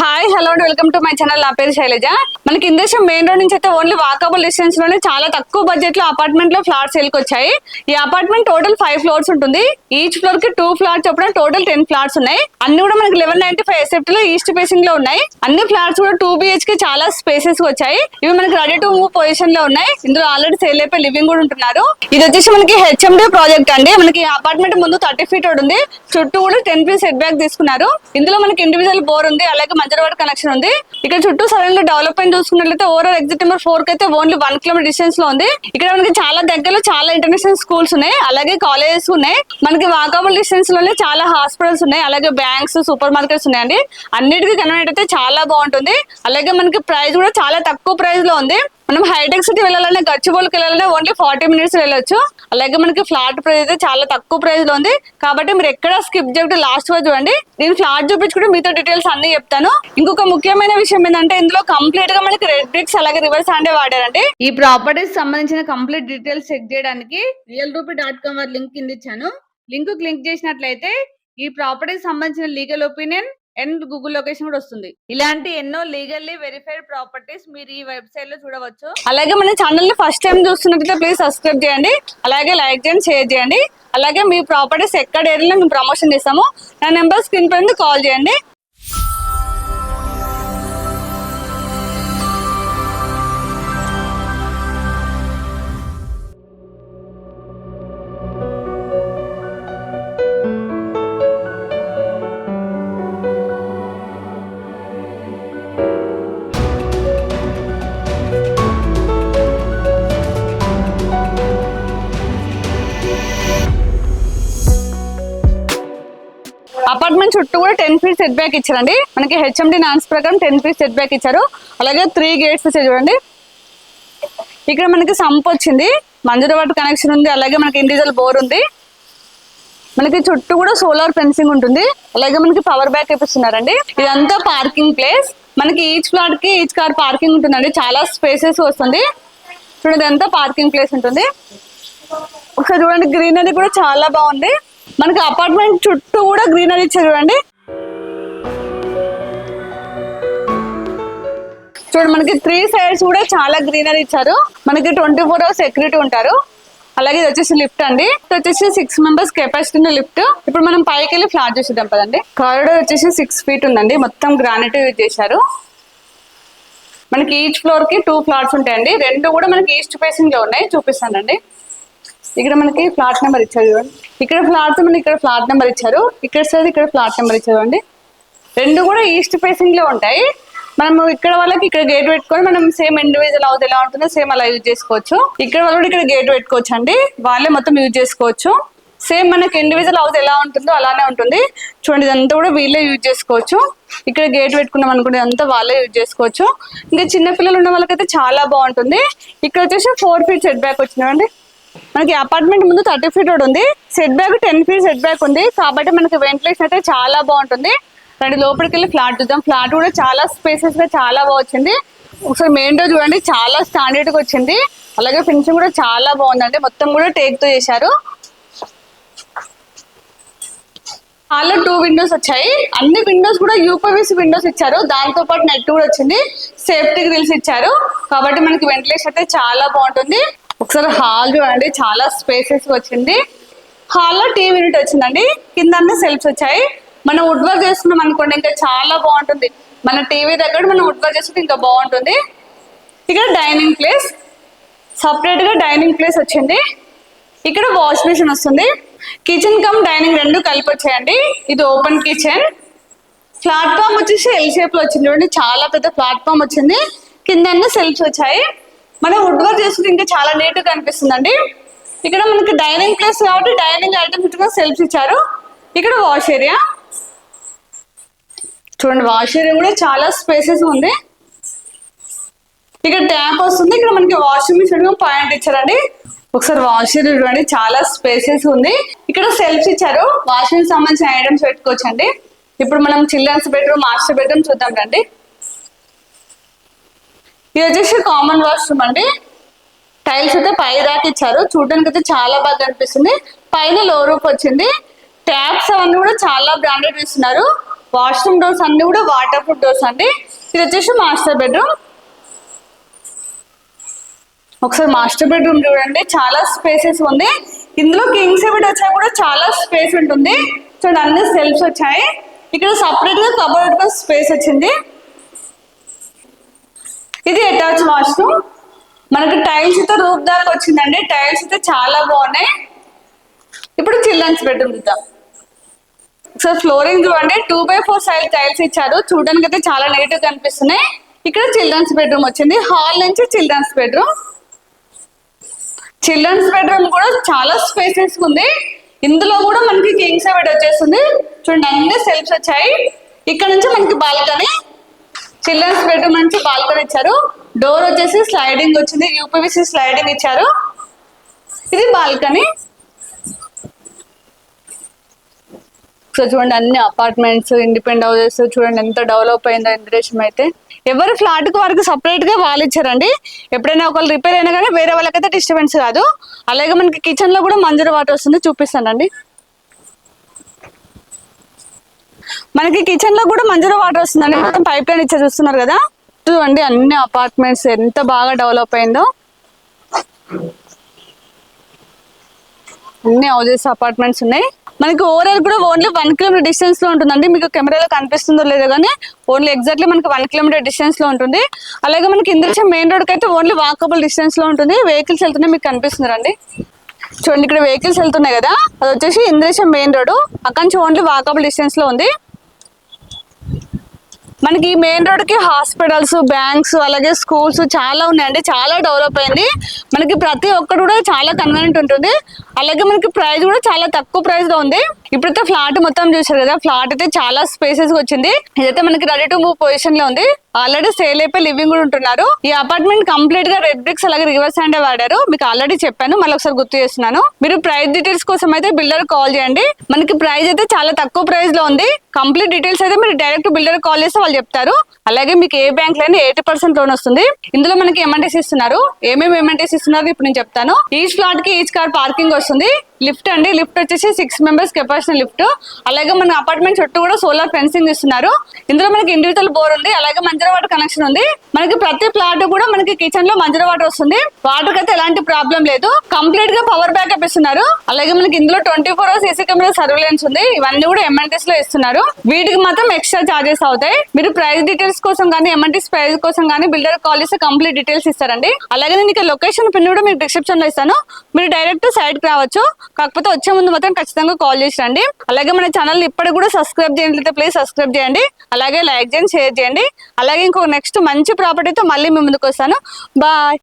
Hi hello and welcome to my channel నా పేరు శైలజ. మనకి ఇందేశం మెయిన్ రోడ్ నుంచి అయితే ఓన్లీ వాకబుల్ డిస్టెన్స్లోనే చాలా తక్కువ బడ్జెట్లో అపార్ట్మెంట్లో ఫ్లాట్స్ సేల్కి వచ్చాయి. ఈ అపార్ట్మెంట్ టోటల్ ఫైవ్ ఫ్లోర్స్ ఉంటుంది. ఈచ్ ఫ్లోర్కి టూ ఫ్లాట్స్ చొప్పున టోటల్ టెన్ ఫ్లాట్స్ ఉన్నాయి. అన్ని కూడా మనకి లెవెన్ నైన్టీ ఫైవ్ ఎసెప్ట్లో ఈస్ట్ ఫేసింగ్లో ఉన్నాయి. అన్ని ఫ్లాట్స్ కూడా టూ బిహెచ్కి చాలా స్పేసెస్ వచ్చాయి. ఇవి మనకి రెడీ టు మూవ్ పొజిషన్లో ఉన్నాయి. ఇందులో ఆల్రెడీ సేల్ అయిపోయి లివింగ్ కూడా ఉంటున్నారు. ఇది వచ్చేసి మనకి హెచ్ఎండి ప్రాజెక్ట్ అండి. మనకి అపార్ట్మెంట్ ముందు థర్టీ ఫీట్ ఉంది. చుట్టూ కూడా టెన్ ఫీట్ సెట్ బ్యాక్ తీసుకున్నారు. ఇందులో మనకి ఇండివిజువల్ బోర్ ఉంది. అలాగే మంజరవాడ కనెక్షన్ ఉంది. ఇక్కడ చుట్టూ సడన్గా డెవలప్మెంట్ చూసుకున్నట్లయితే ఓవరాల్ ఎగ్జిట్ నెంబర్ ఫోర్కి అయితే ఓన్లీ వన్ కిలోమీటర్ డిస్టెన్స్లో ఉంది. ఇక్కడ మనకి చాలా దగ్గరలో చాలా ఇంటర్నేషనల్ స్కూల్స్ ఉన్నాయి. అలాగే కాలేజెస్ ఉన్నాయి. మనకి వాకబుల్ డిస్టెన్స్లోనే చాలా హాస్పిటల్స్ ఉన్నాయి. అలాగే బ్యాంక్స్ సూపర్ మార్కెట్స్ ఉన్నాయండి. అన్నిటికీ కన్వీనియంట్ అయితే చాలా బాగుంటుంది. అలాగే మనకి ప్రైస్ కూడా చాలా తక్కువ ప్రైస్లో ఉంది. మనం హైటెక్ సిటీ వెళ్ళాలంటే గచ్చిబౌలికి వెళ్ళాలంటే ఓన్లీ ఫార్టీ మినిట్స్ వెళ్ళొచ్చు. అలాగే మనకి ఫ్లాట్ ప్రైస్ అయితే చాలా తక్కువ ప్రైస్లో ఉంది. కాబట్టి మీరు ఎక్కడ స్కిప్ చేయకుండా లాస్ట్ వరకు చూడండి. నేను ఫ్లాట్ చూపించుకుంటే మీతో డీటెయిల్స్ అన్ని చెప్తాను. ఇంకొక ముఖ్యమైన విషయం ఏంటంటే ఇందులో కంప్లీట్గా మనకి రెడ్ బ్రిక్స్ అలాగే రివర్స్ హ్యాండే వాడారండి. ఈ ప్రాపర్టీస్ సంబంధించిన కంప్లీట్ డీటెయిల్స్ చెక్ చేయడానికి రియల్ రూపీ డాట్ కామ్ వారి లింక్ కింద ఇచ్చాను. లింక్ క్లిక్ చేసినట్లయితే ఈ ప్రాపర్టీకి సంబంధించిన legal opinion and Google location కూడా వస్తుంది. ఇలాంటి ఎన్నో లీగల్లీ వెరిఫైడ్ ప్రాపర్టీస్ మీరు ఈ వెబ్సైట్లో చూడవచ్చు. అలాగే మన ఛానల్ని ఫస్ట్ టైం చూస్తున్నట్లయితే ప్లీజ్ సబ్స్క్రైబ్ చేయండి. అలాగే లైక్ చేయండి షేర్ చేయండి. అలాగే మీ ప్రాపర్టీస్ ఎక్కడ ఏరియాలో మేము ప్రమోషన్ చేస్తాము. నా నెంబర్ స్క్రీన్ పైన కాల్ చేయండి. అపార్ట్మెంట్ చుట్టూ కూడా టెన్ ఫీట్ సెట్ బ్యాక్ ఇచ్చారండి. మనకి హెచ్ఎండి నాన్స్ ప్రకారం టెన్ ఫీట్ సెట్ బ్యాక్ ఇచ్చారు. అలాగే త్రీ గేట్స్ వచ్చాయి చూడండి. ఇక్కడ మనకి సంప్ వచ్చింది. మంజూరు వాటర్ కనెక్షన్ ఉంది. అలాగే మనకి ఇండివిజువల్ బోర్ ఉంది. మనకి చుట్టూ కూడా సోలార్ ఫెన్సింగ్ ఉంటుంది. అలాగే మనకి పవర్ బ్యాక్ ఇప్పిస్తున్నారండి. ఇదంతా పార్కింగ్ ప్లేస్ మనకి ఈచ్ ఫ్లాట్కి ఈచ్ కార్ పార్కింగ్ ఉంటుందండి. చాలా స్పేసెస్ వస్తుంది. చూడండి ఇదంతా పార్కింగ్ ప్లేస్ ఉంటుంది. ఒకసారి చూడండి గ్రీనరీ కూడా చాలా బాగుంది. మనకి అపార్ట్మెంట్ చుట్టూ కూడా గ్రీనరీ ఇచ్చారు చూడండి. చూడండి మనకి త్రీ సైడ్స్ కూడా చాలా గ్రీనరీ ఇచ్చారు. మనకి ట్వంటీ ఫోర్ అవర్స్ సెక్యూరిటీ ఉంటారు. అలాగే ఇది వచ్చేసి లిఫ్ట్ అండి. ఇది వచ్చేసి సిక్స్ మెంబర్స్ కెపాసిటీ ఉన్న లిఫ్ట్ ఇప్పుడు మనం పైకి వెళ్ళి ఫ్లాట్ చూసిద్దాం కదండి కారిడోర్ వచ్చేసి సిక్స్ ఫీట్ ఉందండి. మొత్తం గ్రానైట్ యూజ్ చేశారు. మనకి ఈచ్ ఫ్లోర్కి టూ ఫ్లాట్స్ ఉంటాయండి. రెండు కూడా మనకి ఈస్ట్ ఫేసింగ్లో ఉన్నాయి. చూపిస్తానండి. ఇక్కడ మనకి ఫ్లాట్ నెంబర్ ఇచ్చారు చూడండి. ఇక్కడ ఫ్లాట్ మనకి ఇక్కడ ఫ్లాట్ నెంబర్ ఇచ్చారు. ఇక్కడ సైడ్ ఇక్కడ ఫ్లాట్ నెంబర్ ఇచ్చారు అండి. రెండు కూడా ఈస్ట్ ఫేసింగ్లో ఉంటాయి. మనము ఇక్కడ వాళ్ళకి ఇక్కడ గేట్ పెట్టుకొని మనం సేమ్ ఇండివిజువల్ హౌస్ ఎలా ఉంటుందో సేమ్ అలా యూజ్ చేసుకోవచ్చు. ఇక్కడ వాళ్ళు కూడా ఇక్కడ గేట్ పెట్టుకోవచ్చు అండి వాళ్ళే మొత్తం యూజ్ చేసుకోవచ్చు. సేమ్ మనకి ఇండివిజువల్ హౌస్ ఎలా ఉంటుందో అలానే ఉంటుంది. చూడండి ఇదంతా కూడా వీళ్ళే యూజ్ చేసుకోవచ్చు. ఇక్కడ గేట్ పెట్టుకున్నాం అనుకుంటే అంతా వాళ్ళే యూజ్ చేసుకోవచ్చు. ఇంకా చిన్న పిల్లలు ఉన్న వాళ్ళకైతే చాలా బాగుంటుంది. ఇక్కడ వచ్చేసి ఫోర్ ఫీట్ సెట్ బ్యాక్ వచ్చినాయండి మనకి అపార్ట్మెంట్ ముందు థర్టీ ఫీట్ రోడ్ ఉంది. Set back ten feet set back ఉంది. కాబట్టి మనకి వెంటిలేషన్ అయితే చాలా బాగుంటుంది. రండి లోపలికి వెళ్ళి ఫ్లాట్ చూద్దాం. ఫ్లాట్ కూడా చాలా స్పేసెస్గా చాలా బాగా వచ్చింది. ఒకసారి మెయిన్ డోర్ చూడండి చాలా స్టాండర్డ్గా వచ్చింది. అలాగే ఫినిషింగ్ కూడా చాలా బాగుందండి. మొత్తం కూడా టేక్తో చేశారు. హాల్లో టూ విండోస్ వచ్చాయి. అన్ని విండోస్ కూడా యూపీవీసీ విండోస్ ఇచ్చారు. దాంతో పాటు నెట్ కూడా వచ్చింది. సేఫ్టీ గ్రిల్స్ ఇచ్చారు. కాబట్టి మనకి వెంటిలేషన్ అయితే చాలా బాగుంటుంది. ఒకసారి హాల్ చూడండి చాలా స్పేసెస్ వచ్చింది. హాల్లో టీవీ యూనిట్ వచ్చిందండి. కింద అన్ని సెల్ఫ్స్ వచ్చాయి. మనం వుడ్ వర్క్ చేస్తున్నాం అనుకోండి ఇంకా చాలా బాగుంటుంది. మన టీవీ దగ్గర మనం వుడ్ వర్క్ చేస్తుంటే ఇంకా బాగుంటుంది. ఇక్కడ డైనింగ్ ప్లేస్ సపరేట్గా డైనింగ్ ప్లేస్ వచ్చింది. ఇక్కడ వాష్ మిషన్ వస్తుంది. కిచెన్ కమ్ డైనింగ్ రెండు కలిపి వచ్చాయండి. ఇది ఓపెన్ కిచెన్ ప్లాట్ఫామ్ వచ్చేసి ఎల్ షేప్లో వచ్చింది. చూడండి చాలా పెద్ద ప్లాట్ఫామ్ వచ్చింది. కింద సెల్ఫ్స్ వచ్చాయి. మనం వుడ్ వర్క్ చేసుకుంటే ఇంకా చాలా నీట్గా అండి ఇక్కడ మనకి డైనింగ్ ప్లేస్ కాబట్టి డైనింగ్ ఐటమ్స్ సెల్ఫ్స్ ఇచ్చారు. ఇక్కడ వాష్ ఏరియా చూడండి వాష్ ఏరియా కూడా చాలా స్పేసెస్ ఉంది. ఇక్కడ ట్యాప్ వస్తుంది. ఇక్కడ మనకి వాషింగ్ మిషన్ పాయింట్ ఇచ్చారండి. ఒకసారి వాష్ ఏరియా చూడండి చాలా స్పేసెస్ ఉంది. ఇక్కడ సెల్ఫ్స్ ఇచ్చారు. వాషింగ్ సంబంధించిన ఐటమ్స్ పెట్టుకోవచ్చండి. ఇప్పుడు మనం చిల్డ్రన్స్ బెడ్రూమ్ మాస్టర్ బెడ్రూమ్ చూద్దాం రండి. ఇది వచ్చేసి కామన్ వాష్రూమ్ అండి. టైల్స్ అయితే పై దాకా ఇచ్చారు. చూడడానికి అయితే చాలా బాగా అనిపిస్తుంది పైన లో రూప్ వచ్చింది. ట్యాప్స్ అవన్నీ కూడా చాలా బ్రాండెడ్ ఇస్తున్నారు వాష్రూమ్ డోర్స్ అన్ని కూడా వాటర్ ప్రూఫ్ డోర్స్ అండి. ఇది వచ్చేసి మాస్టర్ బెడ్రూమ్ ఒకసారి మాస్టర్ బెడ్రూమ్ చూడండి. చాలా స్పేసెస్ ఉంది. ఇందులో కింగ్స్ బెడ్ వచ్చా కూడా చాలా స్పేస్ ఉంటుంది. చూడండి అన్ని సెల్ఫ్స్ వచ్చాయి. ఇక్కడ సపరేట్గా కబోర్డ్ స్పేస్ వచ్చింది. ఇది అటాచ్ వాష్రూమ్. మనకి టైల్స్తో రూప్ దాకా వచ్చిందండి. టైల్స్ అయితే చాలా బాగున్నాయి. ఇప్పుడు చిల్డ్రన్స్ బెడ్రూమ్ చూద్దాం సో ఫ్లోరింగ్ చూడండి two by four size tiles ఇచ్చారు. చూడడానికి అయితే చాలా నీట్గా కనిపిస్తున్నాయి. ఇక్కడ చిల్డ్రన్స్ బెడ్రూమ్ వచ్చింది. హాల్ నుంచి చిల్డ్రన్స్ బెడ్రూమ్. చిల్డ్రన్స్ బెడ్రూమ్ కూడా చాలా స్పేసెస్ ఉంది. ఇందులో కూడా మనకి కింగ్స్ బెడ్ వచ్చేస్తుంది. చూడండి అన్ని సెల్ఫ్స్ వచ్చాయి. ఇక్కడ నుంచి మనకి బాల్కనీ. చిల్డ్రన్స్ బెడ్రూమ్ నుంచి బాల్కనీ ఇచ్చారు. డోర్ వచ్చేసి స్లైడింగ్ వచ్చింది. యూపీవీసీ స్లైడింగ్ ఇచ్చారు. ఇది బాల్కనీ. సో చూడండి అన్ని అపార్ట్మెంట్స్ ఇండిపెండెంట్ హౌసెస్ చూడండి ఎంత డెవలప్ అయిందో ఇంద్రేశం అయితే. ఎవరు ఫ్లాట్కి వారికి సపరేట్గా వాళ్ళు ఇచ్చారండి. ఎప్పుడైనా ఒకళ్ళు రిపేర్ అయినా కానీ వేరే వాళ్ళకైతే డిస్టర్బెన్స్ కాదు అలాగే మనకి కిచెన్లో కూడా మంజూరు వాటర్ వస్తుంది. చూపిస్తానండి. మనకి కిచెన్లో కూడా మంజూర వాటర్ వస్తుందండి. మొత్తం పైప్ లైన్ ఇచ్చే చూస్తున్నారు కదా? చూడండి అన్ని అపార్ట్మెంట్స్ ఎంత బాగా డెవలప్ అయిందో. అన్ని హౌజెస్ అపార్ట్మెంట్స్ ఉన్నాయి. మనకి ఓవరాల్ కూడా ఓన్లీ వన్ కిలోమీటర్ డిస్టెన్స్లో ఉంటుందండి. మీకు కెమెరాలో కనిపిస్తుందో లేదో కానీ ఓన్లీ ఎగ్జాక్ట్లీ మనకి వన్ కిలోమీటర్ డిస్టెన్స్లో ఉంటుంది. అలాగే మనకి ఇంద్రచ మెయిన్ రోడ్ అయితే ఓన్లీ వాకబుల్ డిస్టెన్స్లో ఉంటుంది. వెహికల్స్ వెళ్తున్నాయి మీకు కనిపిస్తున్నారండి చూడండి ఇక్కడ వెహికల్స్ వెళ్తున్నాయి కదా? అది వచ్చేసి ఇంద్రేశం మెయిన్ రోడ్ అక్కడి నుంచి ఓన్లీ వాకబుల్ డిస్టెన్స్లో ఉంది. మనకి మెయిన్ రోడ్కి హాస్పిటల్స్ బ్యాంక్స్ అలాగే స్కూల్స్ చాలా ఉన్నాయండి. చాలా డెవలప్ అయింది. మనకి ప్రతి ఒక్కటి కూడా చాలా కన్వీనియంట్ ఉంటుంది. అలాగే మనకి ప్రైస్ కూడా చాలా తక్కువ ప్రైస్లో ఉంది. ఇప్పుడైతే ఫ్లాట్ మొత్తం చూసారు కదా ఫ్లాట్ అయితే చాలా స్పేసెస్ వచ్చింది. ఇదైతే మనకి రెడీ టు మూవ్ పొజిషన్లో ఉంది. ఆల్రెడీ సేల్ అయిపోయి లివింగ్ కూడా ఉంటున్నారు. ఈ అపార్ట్మెంట్ కంప్లీట్గా రెడ్ బ్రిక్స్ అలాగే రివర్స్ హ్యాండ్ వాడారు. మీకు ఆల్రెడీ చెప్పాను మళ్ళీ ఒకసారి గుర్తు చేస్తున్నాను. మీరు ప్రైస్ డీటెయిల్స్ కోసం అయితే బిల్డర్ కాల్ చేయండి. మనకి ప్రైస్ అయితే చాలా తక్కువ ప్రైస్లో ఉంది. కంప్లీట్ డీటెయిల్స్ అయితే మీరు డైరెక్ట్ బిల్డర్ కాల్ చేస్తే వాళ్ళు చెప్తారు. అలాగే మీకు ఏ బ్యాంక్ లైనా ఎయిటీ పర్సెంట్ లోన్ వస్తుంది. ఇందులో మనకి ఎమ్ఎన్టీస్ ఇస్తున్నారు. ఏమేమి ఎమ్ఎన్టీస్ ఇస్తున్నారు? ఇప్పుడు నేను చెప్తాను. ఈచ్ ఫ్లాట్కి ఈచ్ కార్ పార్కింగ్ వస్తుంది. లిఫ్ట్ అండి. లిఫ్ట్ వచ్చేసి సిక్స్ మెంబర్స్ కెపాసిటీ లిఫ్ట్. అలాగే మన అపార్ట్మెంట్ చుట్టూ కూడా సోలార్ ఫెన్సింగ్ ఇస్తున్నారు. ఇందులో మనకి ఇండివిజువల్ బోర్ ఉంది. అలాగే మంజర వాటర్ కనెక్షన్ ఉంది. మనకి ప్రతి ప్లాట్ కూడా మనకి కిచెన్లో మంజర వాటర్ వస్తుంది. వాటర్ అయితే ఎలాంటి ప్రాబ్లం లేదు. కంప్లీట్గా పవర్ బ్యాకప్ ఇస్తున్నారు. అలాగే మనకి ఇందులో twenty four hours AC camera surveillance ఉంది. ఇవన్నీ కూడా ఎంఎన్టీస్లో ఇస్తున్నారు. వీటికి మాత్రం ఎక్స్ట్రా చార్జెస్ అవుతాయి. మీరు ప్రైస్ డీటెయిల్స్ కోసం కానీ ఎంఎన్టీస్ ప్రైస్ కోసం కానీ బిల్డర్ కాల్ చేస్తే కంప్లీట్ డీటెయిల్స్ ఇస్తారండి. అలాగే నేను ఇక లొకేషన్ పిన్ కూడా మీకు డిస్క్రిప్షన్లో ఇస్తాను. మీరు డైరెక్ట్ సైడ్కి రావచ్చు. కాకపోతే వచ్చే ముందు మాత్రం ఖచ్చితంగా కాల్ చేసి రండి. అలాగే మన ఛానల్ ఇప్పటికి కూడా సబ్స్క్రైబ్ చేయట్లయితే ప్లీజ్ సబ్స్క్రైబ్ చేయండి. అలాగే లైక్ చేయండి షేర్ చేయండి. అలాగే ఇంకో నెక్స్ట్ మంచి ప్రాపర్టీతో మళ్ళీ మీ ముందుకు వస్తాను. బాయ్